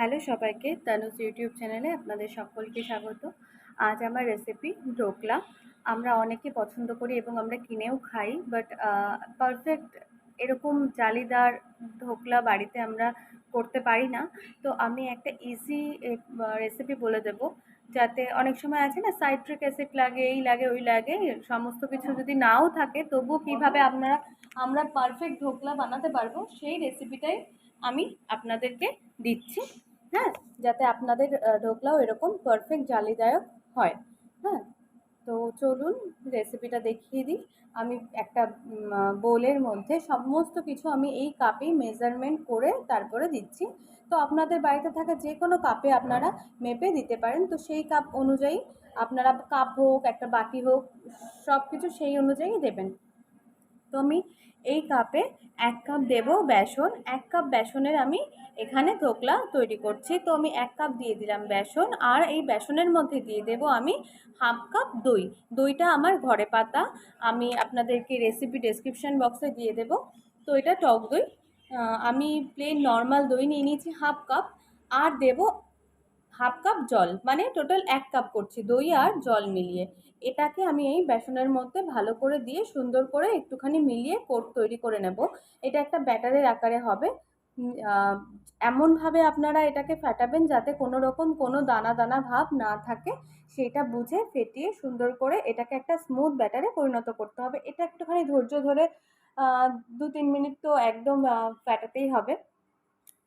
Hello সবাইকে তানুস YouTube চ্যানেলে আপনাদের সকলকে স্বাগত। আজ আমার রেসিপি ঢোকলা। আমরা অনেকে পছন্দ করি এবং আমরা কিনেও খাই বাট পারফেক্ট এরকম জালিদার ঢোকলা বাড়িতে আমরা করতে পারি না। তো আমি একটা ইজি রেসিপি বলে দেব। যাতে অনেক সময় আছে না সাইট্রিক অ্যাসিড লাগে, এই লাগে, ওই লাগে, সমস্ত কিছু যদি নাও থাকে তবু কীভাবে আপনারা, আমরা পারফেক্ট ঢোকলা বানাতে পারব, সেই রেসিপিটাই আমি আপনাদেরকে দিচ্ছি। হ্যাঁ যাতে আপনাদের ঢোকলাও এরকম পারফেক্ট জালিদায়ক হয়। হ্যাঁ তো চলুন রেসিপিটা দেখিয়ে দিই। আমি একটা বোলের মধ্যে সমস্ত কিছু আমি এই কাপেই মেজারমেন্ট করে তারপরে দিচ্ছি। তো আপনাদের বাড়িতে থাকা যে কোনো কাপে আপনারা মেপে দিতে পারেন। তো সেই কাপ অনুযায়ী আপনারা কাপ হোক, একটা বাটি হোক সব কিছু সেই অনুযায়ী দেবেন। তো আমি এই কাপে এক কাপ দেব বেসন, এক কাপ বেসনের আমি এখানে ধোকলা তৈরি করছি। তো আমি এক কাপ দিয়ে দিলাম বেসন আর এই বেসনের মধ্যে দিয়ে দেব আমি হাফ কাপ দই। দইটা আমার ঘরে পাতা। আমি আপনাদেরকে রেসিপি ডেসক্রিপশান বক্সে দিয়ে দেব। তো এটা টক দই। আমি প্লেন নর্মাল দই নিয়ে নিয়েছি হাফ কাপ আর দেব হাফ কাপ জল। মানে টোটাল এক কাপ করছি দই আর জল মিলিয়ে। এটাকে আমি এই বেসনের মধ্যে ভালো করে দিয়ে সুন্দর করে একটুখানি মিলিয়ে কোট তৈরি করে নেব। এটা একটা ব্যাটারের আকারে হবে। এমনভাবে আপনারা এটাকে ফেটাবেন যাতে কোনো রকম কোনো দানা দানা ভাব না থাকে। সেটা বুঝে ফেটিয়ে সুন্দর করে এটাকে একটা স্মুথ ব্যাটারে পরিণত করতে হবে। এটা একটুখানি ধৈর্য ধরে দু তিন মিনিট তো একদম ফেটাতেই হবে।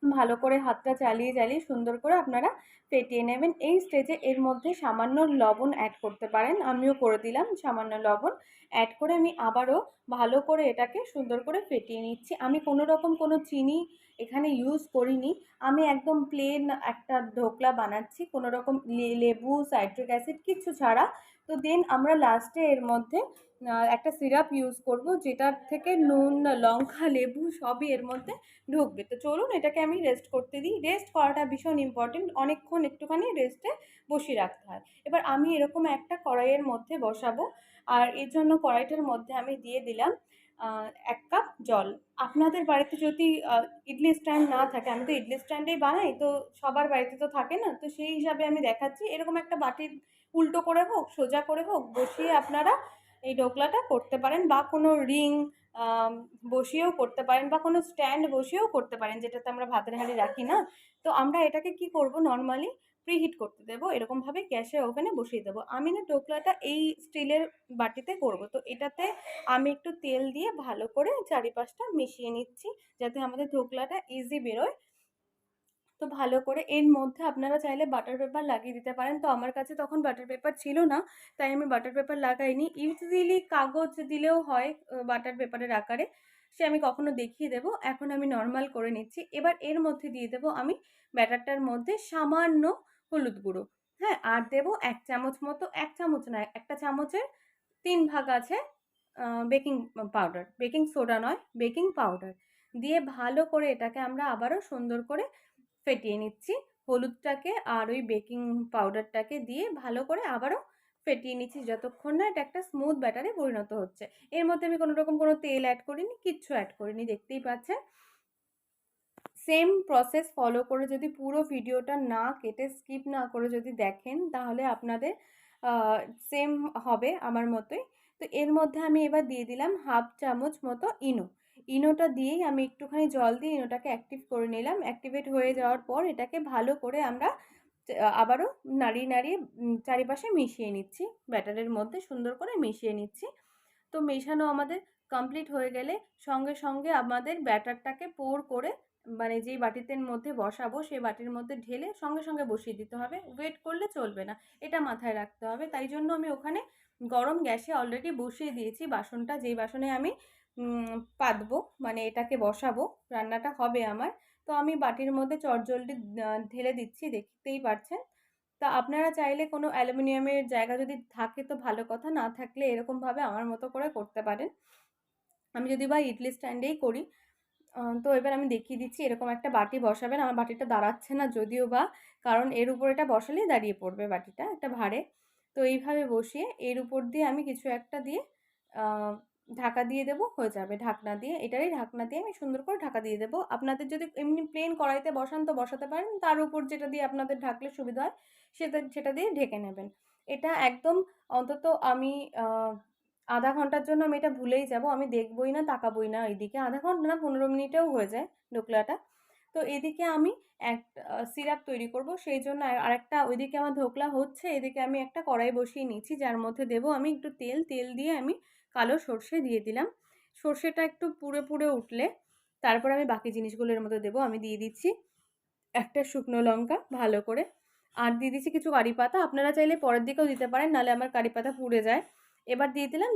ভালো করে হাতটা চালিয়ে চালিয়ে সুন্দর করে আপনারা ফেটিয়ে নেবেন। এই স্টেজে এর মধ্যে সামান্য লবণ অ্যাড করতে পারেন। আমিও করে দিলাম সামান্য লবণ। অ্যাড করে আমি আবারও ভালো করে এটাকে সুন্দর করে ফেটিয়ে নিচ্ছি। আমি কোনো রকম কোনো চিনি এখানে ইউজ করিনি। আমি একদম প্লেন একটা ঢোকলা বানাচ্ছি। কোনো রকম লেবু সাইট্রিক অ্যাসিড কিছু ছাড়া। তো দেন আমরা লাস্টে এর মধ্যে একটা সিরাপ ইউজ করব, যেটার থেকে নুন, লঙ্কা, লেবু সবই এর মধ্যে ঢুকবে। তো চলুন এটাকে আমি রেস্ট করতে দিই। রেস্ট করাটা ভীষণ ইম্পর্টেন্ট অনেকক্ষণ একটুখানি রেস্টে বসিয়ে রাখতে হয়। এবার আমি এরকম একটা কড়াইয়ের মধ্যে বসাবো, আর এর জন্য কড়াইটার মধ্যে আমি দিয়ে দিলাম এক কাপ জল। আপনাদের বাড়িতে যদি ইডলি স্ট্যান্ড না থাকে, আমি তো ইডলি স্ট্যান্ডেই বানাই, তো সবার বাড়িতে তো থাকে না, তো সেই হিসাবে আমি দেখাচ্ছি। এরকম একটা বাটির উল্টো করে হোক, সোজা করে হোক, বসিয়ে আপনারা এই ডোকলাটা করতে পারেন বা কোনো রিং বসিয়েও করতে পারেন বা কোনো স্ট্যান্ড বসিয়েও করতে পারেন, যেটাতে আমরা ভাতের হাঁড়ি রাখি না। তো আমরা এটাকে কি করব? নর্মালি প্রিহিট করতে দেবো, এরকমভাবে গ্যাসের ওভেনে বসিয়ে দেবো। আমি না টোকলাটা এই স্টিলের বাটিতে করব। তো এটাতে আমি একটু তেল দিয়ে ভালো করে চারিপাশটা মিশিয়ে নিচ্ছি, যাতে আমাদের ঢোকলাটা ইজি বেরোয়। তো ভালো করে এর মধ্যে আপনারা চাইলে বাটার পেপার লাগিয়ে দিতে পারেন। তো আমার কাছে তখন বাটার পেপার ছিল না, তাই আমি বাটার পেপার লাগাইনি। ইজিলি কাগজ দিলেও হয় বাটার পেপারের আকারে, সে আমি কখনো দেখিয়ে দেবো। এখন আমি নর্মাল করে নিচ্ছি। এবার এর মধ্যে দিয়ে দেবো আমি ব্যাটারটার মধ্যে সামান্য হলুদ গুঁড়ো। হ্যাঁ আর দেবো এক চামচ মতো, এক চামচ না, একটা চামচের তিন ভাগ আছে বেকিং পাউডার বেকিং সোডা নয় বেকিং পাউডার দিয়ে ভালো করে এটাকে আমরা আবারও সুন্দর করে ফেটিয়ে নিচ্ছি। হলুদটাকে আর ওই বেকিং পাউডারটাকে দিয়ে ভালো করে আবারও ফেটিয়ে নিচ্ছি যতক্ষণ না এটা একটা স্মুথ ব্যাটারে পরিণত হচ্ছে। এর মধ্যে আমি কোনো রকম কোনো তেল অ্যাড করিনি, কিচ্ছু অ্যাড করিনি, দেখতেই পাচ্ছেন। সেম প্রসেস ফলো করে যদি পুরো ভিডিওটা না কেটে স্কিপ না করে যদি দেখেন, তাহলে আপনাদের সেম হবে আমার মতোই। তো এর মধ্যে আমি এবার দিয়ে দিলাম হাফ চামচ মতো ইনো। ইনোটা দিয়েই আমি একটুখানি জল দিয়ে ইনোটাকে অ্যাক্টিভ করে নিলাম। অ্যাক্টিভেট হয়ে যাওয়ার পর এটাকে ভালো করে আমরা আবারও নাড়িয়ে নাড়িয়ে চারিপাশে মিশিয়ে নিচ্ছি। ব্যাটারের মধ্যে সুন্দর করে মিশিয়ে নিচ্ছি। তো মেশানো আমাদের কমপ্লিট হয়ে গেলে সঙ্গে সঙ্গে আমাদের ব্যাটারটাকে পোর করে মানে যেই বাটিতে মধ্যে বসাবো সেই বাটির মধ্যে ঢেলে সঙ্গে সঙ্গে বসিয়ে দিতে হবে। ওয়েট করলে চলবে না, এটা মাথায় রাখতে হবে। তাই জন্য আমি ওখানে গরম গ্যাসে অলরেডি বসিয়ে দিয়েছি বাসনটা। যেই বাসনে আমি পাতবো মানে এটাকে বসাবো, রান্নাটা হবে আমার। তো আমি বাটির মধ্যে চটজলদি ঢেলে দিচ্ছি, দেখতেই পারছেন। তা আপনারা চাইলে কোনো অ্যালুমিনিয়ামের জায়গা যদি থাকে তো ভালো কথা, না থাকলে এরকমভাবে আমার মতো করে করতে পারেন। আমি যদি বা ইডলি স্ট্যান্ডেই করি তো এবার আমি দেখিয়ে দিচ্ছি, এরকম একটা বাটি বসাবেন। আমার বাটিটা দাঁড়াচ্ছে না যদিও বা, কারণ এর উপর এটা বসালেই দাঁড়িয়ে পড়বে বাটিটা, একটা ভারে তো এইভাবে বসিয়ে এর উপর দিয়ে আমি কিছু একটা দিয়ে ঢাকা দিয়ে দেবো, হয়ে যাবে। ঢাকনা দিয়ে, এটারই ঢাকনা দিয়ে আমি সুন্দর করে ঢাকা দিয়ে দেবো। আপনাদের যদি এমনি প্লেন কড়াইতে বসান তো বসাতে পারেন। তার উপর যেটা দিয়ে আপনাদের ঢাকলে সুবিধা হয়, সেটা সেটা দিয়ে ঢেকে নেবেন। এটা একদম অন্তত আমি আধা ঘণ্টার জন্য আমি এটা ভুলেই যাব। আমি দেখবই না, তাকাবই না এইদিকে আধা ঘণ্টা না, পনেরো মিনিটেও হয়ে যায় ঢোকলাটা। তো এদিকে আমি এক সিরাপ তৈরি করব। সেই জন্য আরেকটা ওইদিকে আমার ধোকলা হচ্ছে। এদিকে আমি একটা কড়াই বসিয়ে নিচ্ছি। যার মধ্যে দেবো আমি একটু তেল। তেল দিয়ে আমি কালো সর্ষে দিয়ে দিলাম। সর্ষেটা একটু পুড়ে পুড়ে উঠলে তারপর আমি বাকি জিনিসগুলোর মধ্যে দেবো। আমি দিয়ে দিচ্ছি একটা শুকনো লঙ্কা ভালো করে। আর দিয়ে দিচ্ছি কিছু কারি পাতা। আপনারা চাইলে পরের দিকেও দিতে পারেন, নাহলে আমার কারি পাতা পুড়ে যায়। এবার দিয়ে দিলাম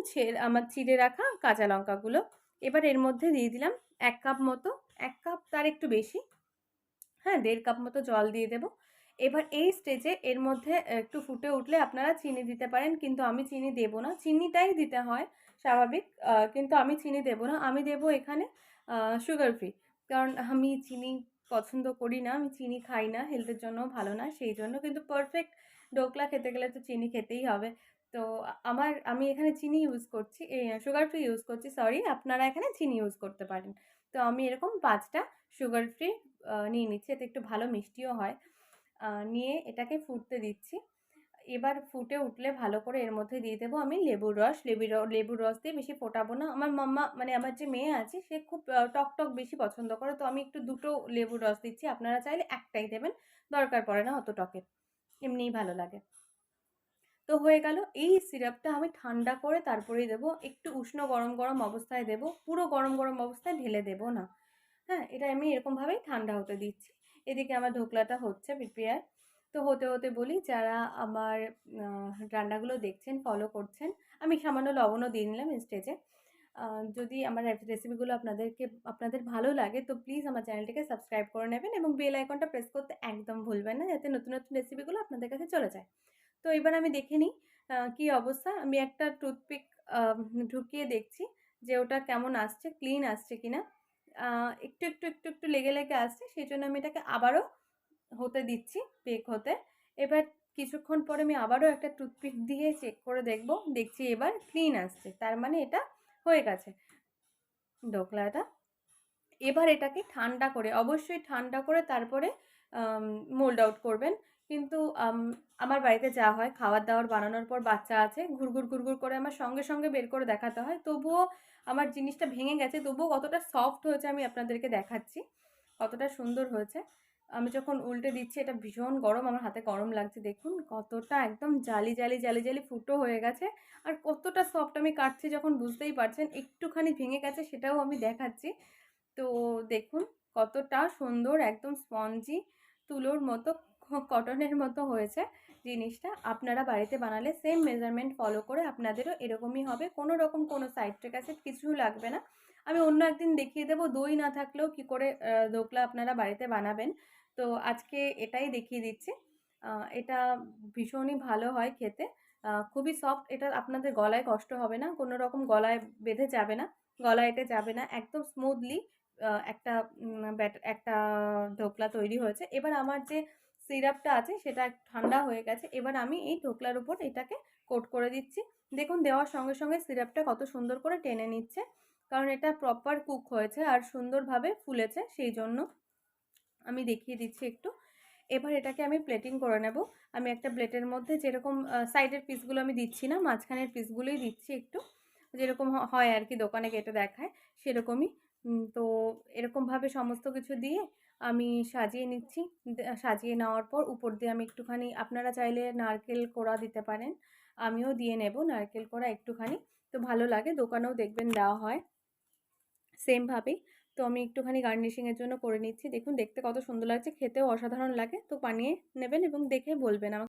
আমার চিড়ে রাখা কাঁচা লঙ্কাগুলো। এবার এর মধ্যে দিয়ে দিলাম এক কাপ মতো, এক কাপ তার একটু বেশি। হ্যাঁ দেড় কাপ মতো জল দিয়ে দেবো। এবার এই স্টেজে এর মধ্যে একটু ফুটে উঠলে আপনারা চিনি দিতে পারেন, কিন্তু আমি চিনি দেব না। চিনিটাই দিতে হয়, স্বাভাবিক। কিন্তু আমি চিনি দেব না। আমি দেব এখানে সুগার ফ্রি কারণ আমি চিনি পছন্দ করি না, আমি চিনি খাই না হেলথের জন্য ভালো না, সেই জন্য কিন্তু পারফেক্ট ডোকলা খেতে গেলে তো চিনি খেতেই হবে। তো আমার, আমি এখানে চিনি ইউজ করছি সুগার ফ্রি ইউজ করছি সরি আপনারা এখানে চিনি ইউজ করতে পারেন। তো আমি এরকম পাঁচটা সুগার ফ্রি নিয়ে নিচ্ছি, এতে একটু ভালো মিষ্টিও হয়। নিয়ে এটাকে ফুটতে দিচ্ছি। এবার ফুটে উঠলে ভালো করে এর মধ্যে দিয়ে দেবো আমি লেবুর রস। লেবুর লেবুর রস দিয়ে বেশি ফোটাবো না। আমার মাম্মা মানে আমার যে মেয়ে আছে, সে খুব টক টক বেশি পছন্দ করে। তো আমি একটু দুটো লেবুর রস দিচ্ছি। আপনারা চাইলে একটাই দেবেন। দরকার পড়ে না অত টকের। এমনিই ভালো লাগে। তো হয়ে গেল। এই সিরাপটা আমি ঠান্ডা করে তারপরেই দেবো। একটু উষ্ণ গরম গরম অবস্থায় দেবো। পুরো গরম গরম অবস্থায় ঢেলে দেবো না। হ্যাঁ এটা আমি এরকমভাবেই ঠান্ডা হতে দিচ্ছি। এদিকে আমার ঢোকলাটা হচ্ছে প্রিপেয়ার তো হতে হতে বলি, যারা আমার রান্নাগুলো দেখছেন ফলো করছেন, আমি সামান্য লবণও দিয়ে নিলাম স্টেজে যদি আমার রেসিপিগুলো আপনাদেরকে, আপনাদের ভালো লাগে, তো প্লিজ আমার চ্যানেলটিকে সাবস্ক্রাইব করে নেবেন এবং বেল আইকনটা প্রেস করতে একদম ভুলবেন না, যাতে নতুন নতুন রেসিপিগুলো আপনাদের কাছে চলে যায়। তো এবার আমি দেখে নিই কী অবস্থা। আমি একটা টুথপিক ঢুকিয়ে দেখছি যে ওটা কেমন আসছে ক্লিন আসছে কিনা। একটু একটু একটু একটু লেগে লেগে আসছে। সেই জন্য আমি এটাকে আবারও হতে দিচ্ছি বেক হতে। এবার কিছুক্ষণ পরে আমি আবারও একটা টুথপিক দিয়ে চেক করে দেখব। দেখছি এবার ক্লিন আসছে। তার মানে এটা হয়ে গেছে ডোকলাটা এবার এটাকে ঠান্ডা করে, অবশ্যই ঠান্ডা করে তারপরে মোল্ড আউট করবেন। কিন্তু আমার বাড়িতে যা হয় খাবার দাবার বানানোর পর বাচ্চা আছে ঘুরঘুর ঘুরঘুর করে আমার সঙ্গে সঙ্গে বের করে দেখাতে হয়। তবুও আমার জিনিসটা ভেঙে গেছে, তবুও কতটা সফট হয়েছে আমি আপনাদেরকে দেখাচ্ছি, কতটা সুন্দর হয়েছে। আমি যখন উল্টে দিচ্ছি, এটা ভীষণ গরম, আমার হাতে গরম লাগছে, দেখুন কতটা একদম জালি জালি জালি জালি ফুটো হয়ে গেছে। আর কতটা সফট আমি কাটছি যখন বুঝতেই পারছেন, একটুখানি ভেঙে গেছে সেটাও আমি দেখাচ্ছি। তো দেখুন কতটা সুন্দর, একদম স্পঞ্জি তুলোর মতো কটনের মতো হয়েছে জিনিসটা। আপনারা বাড়িতে বানালে সেম মেজারমেন্ট ফলো করে আপনাদেরও এরকমই হবে। কোনো রকম কোনো সাইট্রিক অ্যাসিড কিছু লাগবে না। আমি অন্য একদিন দেখিয়ে দেবো, দই না থাকলেও কি করে দোকলা আপনারা বাড়িতে বানাবেন। তো আজকে এটাই দেখিয়ে দিচ্ছি। এটা ভীষণই ভালো হয় খেতে। খুবই সফট এটা আপনাদের গলায় কষ্ট হবে না। কোনো রকম গলায় বেঁধে যাবে না গলায় এটা যাবে না। একদম স্মুথলি একটা একটা ঢোকলা তৈরি হয়েছে। এবার আমার যে সিরাপটা আছে, সেটা ঠান্ডা হয়ে গেছে। এবার আমি এই ঢোকলার উপর এটাকে কোট করে দিচ্ছি। দেখুন, দেওয়ার সঙ্গে সঙ্গে সিরাপটা কত সুন্দর করে টেনে নিচ্ছে। কারণ এটা প্রপার কুক হয়েছে আর সুন্দরভাবে ফুলেছে, সেই জন্য আমি দেখিয়ে দিচ্ছি একটু। এবার এটাকে আমি প্লেটিং করে নেব। আমি একটা প্লেটের মধ্যে যেরকম সাইডের পিসগুলো আমি দিচ্ছি না, মাঝখানের পিসগুলোই দিচ্ছি একটু। যেরকম হয় আর কি দোকানে কেটে দেখায়, সেরকমই। তো এরকমভাবে সমস্ত কিছু দিয়ে আমি সাজিয়ে নিচ্ছি। সাজিয়ে নেওয়ার পর উপর দিয়ে আমি একটুখানি, আপনারা চাইলে নারকেল কোড়া দিতে পারেন। আমিও দিয়ে নেব নারকেল কোড়া একটুখানি। তো ভালো লাগে, দোকানেও দেখবেন দেওয়া হয়। সেমভাবেই তো আমি একটুখানি গার্নিশিংয়ের জন্য করে নিচ্ছি। দেখুন, দেখতে কত সুন্দর লাগছে, খেতেও অসাধারণ লাগে। তো বানিয়ে নেবেন এবং দেখে বলবেন আমাকে।